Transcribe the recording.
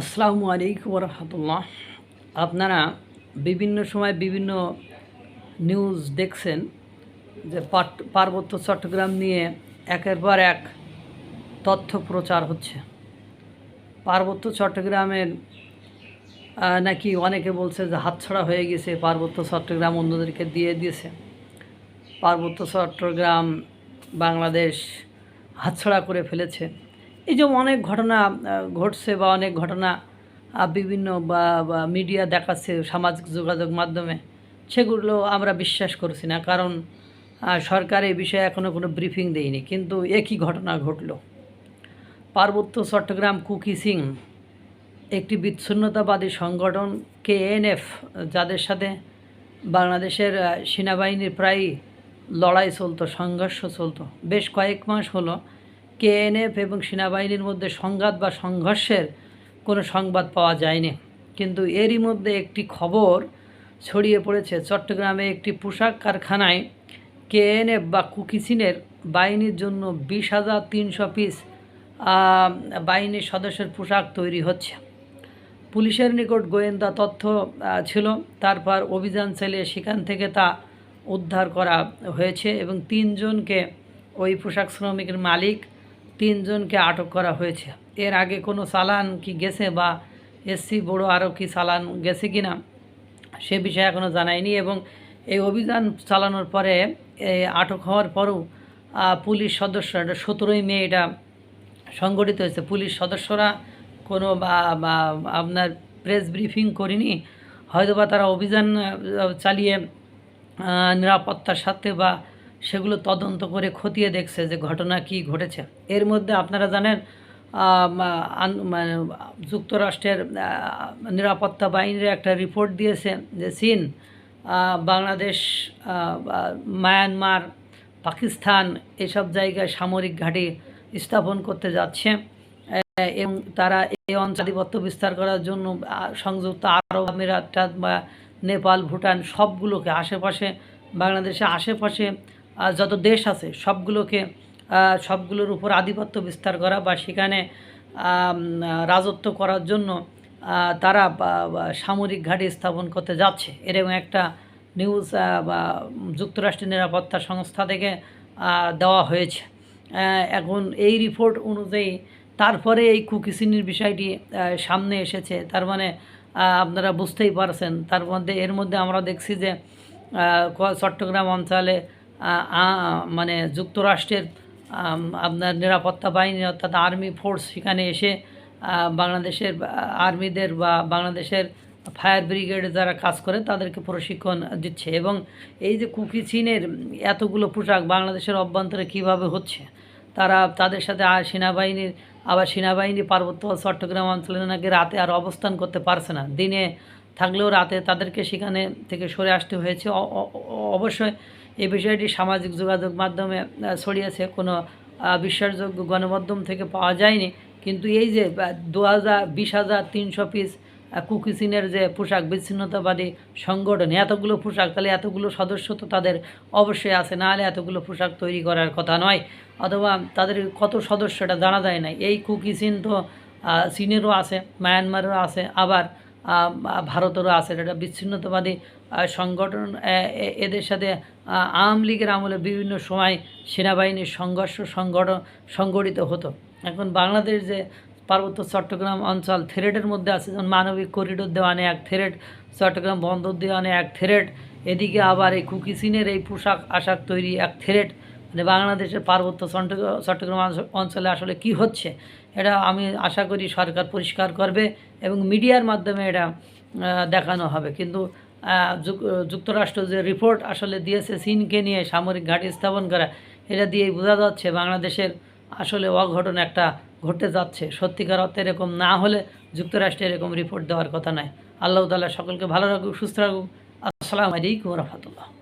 আসসালামু আলাইকুম রহমতুল্লাহ। আপনারা বিভিন্ন সময় বিভিন্ন নিউজ দেখছেন যে পার্বত্য চট্টগ্রাম নিয়ে একের পর এক তথ্য প্রচার হচ্ছে। পার্বত্য চট্টগ্রামের নাকি অনেকে বলছে যে হাতছাড়া হয়ে গেছে পার্বত্য চট্টগ্রাম, অন্যদেরকে দিয়ে দিয়েছে। পার্বত্য চট্টগ্রাম বাংলাদেশ হাতছাড়া করে ফেলেছে। এই যে অনেক ঘটনা ঘটছে বা অনেক ঘটনা বিভিন্ন বা মিডিয়া দেখাচ্ছে সামাজিক যোগাযোগ মাধ্যমে, সেগুলো আমরা বিশ্বাস করছি না। কারণ সরকার এই বিষয়ে এখনও কোনো ব্রিফিং দেয়নি। কিন্তু একই ঘটনা ঘটলো। পার্বত্য চট্টগ্রাম কুকি সিং, একটি বিচ্ছিন্নতাবাদী সংগঠন, কেএনএফ, যাদের সাথে বাংলাদেশের সেনাবাহিনীর প্রায় লড়াই চলতো, সংঘর্ষ চলতো। বেশ কয়েক মাস হলো কেএনএফ এবং সেনাবাহিনীর মধ্যে সংঘাত বা সংঘর্ষের কোনো সংবাদ পাওয়া যায়নি। কিন্তু এরই মধ্যে একটি খবর ছড়িয়ে পড়েছে। চট্টগ্রামে একটি পোশাক কারখানায় কেএনএফ বা কুকিসিনের বাহিনীর জন্য বিশ হাজার তিনশো পিস বাহিনীর সদস্যের পোশাক তৈরি হচ্ছে। পুলিশের নিকট গোয়েন্দা তথ্য ছিল, তারপর অভিযান চালিয়ে সেখান থেকে তা উদ্ধার করা হয়েছে এবং তিনজনকে ওই পোশাক শ্রমিকের মালিক তিনজনকে আটক করা হয়েছে। এর আগে কোনো চালান কি গেছে বা এসসি বড় আরও কি চালান গেছে কি না সে বিষয়ে এখনও জানায়নি এবং এই অভিযান চালানোর পরে আটক হওয়ার পরও পুলিশ সদস্য, এটা সতেরোই মে এটা সংগঠিত হয়েছে। পুলিশ সদস্যরা কোনো বা বা, আপনার প্রেস ব্রিফিং করেনি। হয়তোবা তারা অভিযান চালিয়ে নিরাপত্তার সাথে বা সেগুলো তদন্ত করে খতিয়ে দেখছে যে ঘটনা কি ঘটেছে। এর মধ্যে আপনারা জানেন যুক্তরাষ্ট্রের নিরাপত্তা বাহিনীর একটা রিপোর্ট দিয়েছে যে চীন বাংলাদেশ মায়ানমার, পাকিস্তান এসব জায়গায় সামরিক ঘাঁটি স্থাপন করতে যাচ্ছে। এবং তারা এই অঞ্চল আধিপত্য বিস্তার করার জন্য সংযুক্ত আরব আমিরাত বা নেপাল, ভুটান সবগুলোকে আশেপাশে, বাংলাদেশের আশেপাশে যত দেশ আছে, সবগুলোকে সবগুলোর উপর আধিপত্য বিস্তার করা বা সেখানে রাজত্ব করার জন্য তারা সামরিক ঘাঁটি স্থাপন করতে যাচ্ছে। এরকম একটা নিউজ যুক্তরাষ্ট্রের নিরাপত্তা সংস্থা থেকে দেওয়া হয়েছে। এখন এই রিপোর্ট অনুযায়ী তারপরে এই কুকিসিনির বিষয়টি সামনে এসেছে। তার মানে আপনারা বুঝতেই পারছেন। তার মধ্যে, এর মধ্যে আমরা দেখছি যে চট্টগ্রাম অঞ্চলে মানে যুক্তরাষ্ট্রের আপনার নিরাপত্তা বাহিনী অর্থাৎ আর্মি ফোর্স সেখানে এসে বাংলাদেশের আর্মিদের বা বাংলাদেশের ফায়ার ব্রিগেডে যারা কাজ করে তাদেরকে প্রশিক্ষণ দিচ্ছে এবং এই যে কুকি চীনের এতগুলো পোশাক বাংলাদেশের অভ্যন্তরে কীভাবে হচ্ছে, তারা তাদের সাথে আর সেনাবাহিনীর, আবার সেনাবাহিনী পার্বত্য চট্টগ্রাম অঞ্চলে নাকি রাতে আর অবস্থান করতে পারছে না। দিনে থাকলেও রাতে তাদেরকে সেখানে থেকে সরে আসতে হয়েছে। অবশ্যই এই বিষয়টি সামাজিক যোগাযোগ মাধ্যমে ছড়িয়েছে। কোনো বিশ্বাসযোগ্য গণমাধ্যম থেকে পাওয়া যায়নি। কিন্তু এই যে দু হাজার বিশ হাজার তিনশো পিস কুকিসিনের যে পোশাক বিচ্ছিন্নতাবাদী সংগঠন, এতগুলো পোশাক, তাহলে এতগুলো সদস্য তো তাদের অবশ্যই আছে। নাহলে এতগুলো পোশাক তৈরি করার কথা নয়। অথবা তাদের কত সদস্য, এটা জানা যায় না এই কুকিসিন তো চীনেরও আছে, মায়ানমারেরও আছে, আবার ভারতেরও আছে। এটা বিচ্ছিন্নতাবাদী সংগঠন এদের সাথে আওয়ামী লীগের আমলে বিভিন্ন সময় সেনাবাহিনীর সংঘর্ষ সংগঠন সংগঠিত হতো। এখন বাংলাদেশ যে পার্বত্য চট্টগ্রাম অঞ্চল থ্রেডের মধ্যে আছে, যেমন মানবিক করিডোর দেওয়ানে এক থ্রেড চট্টগ্রাম বন্দর দেওয়ানে এক থ্রেড এদিকে আবার এই কুকিসিনের এই পোশাক আশাক তৈরি এক থ্রেড মানে বাংলাদেশের পার্বত্য চট্টগ্রাম অঞ্চলে আসলে কি হচ্ছে, এটা আমি আশা করি সরকার পরিষ্কার করবে এবং মিডিয়ার মাধ্যমে এটা দেখানো হবে। কিন্তু যুক্তরাষ্ট্র যে রিপোর্ট আসলে দিয়েছে, চীনকে নিয়ে সামরিক ঘাঁটি স্থাপন করা, এটা দিয়েই বোঝা যাচ্ছে বাংলাদেশের আসলে অঘটন একটা ঘটতে যাচ্ছে। সত্যিকার অর্থে এরকম না হলে যুক্তরাষ্ট্রে এরকম রিপোর্ট দেওয়ার কথা নয়। আল্লাহ তালা সকলকে ভালো রাখুক, সুস্থ রাখুক। আসসালামু আলাইকুম রহমতুল্লাহ।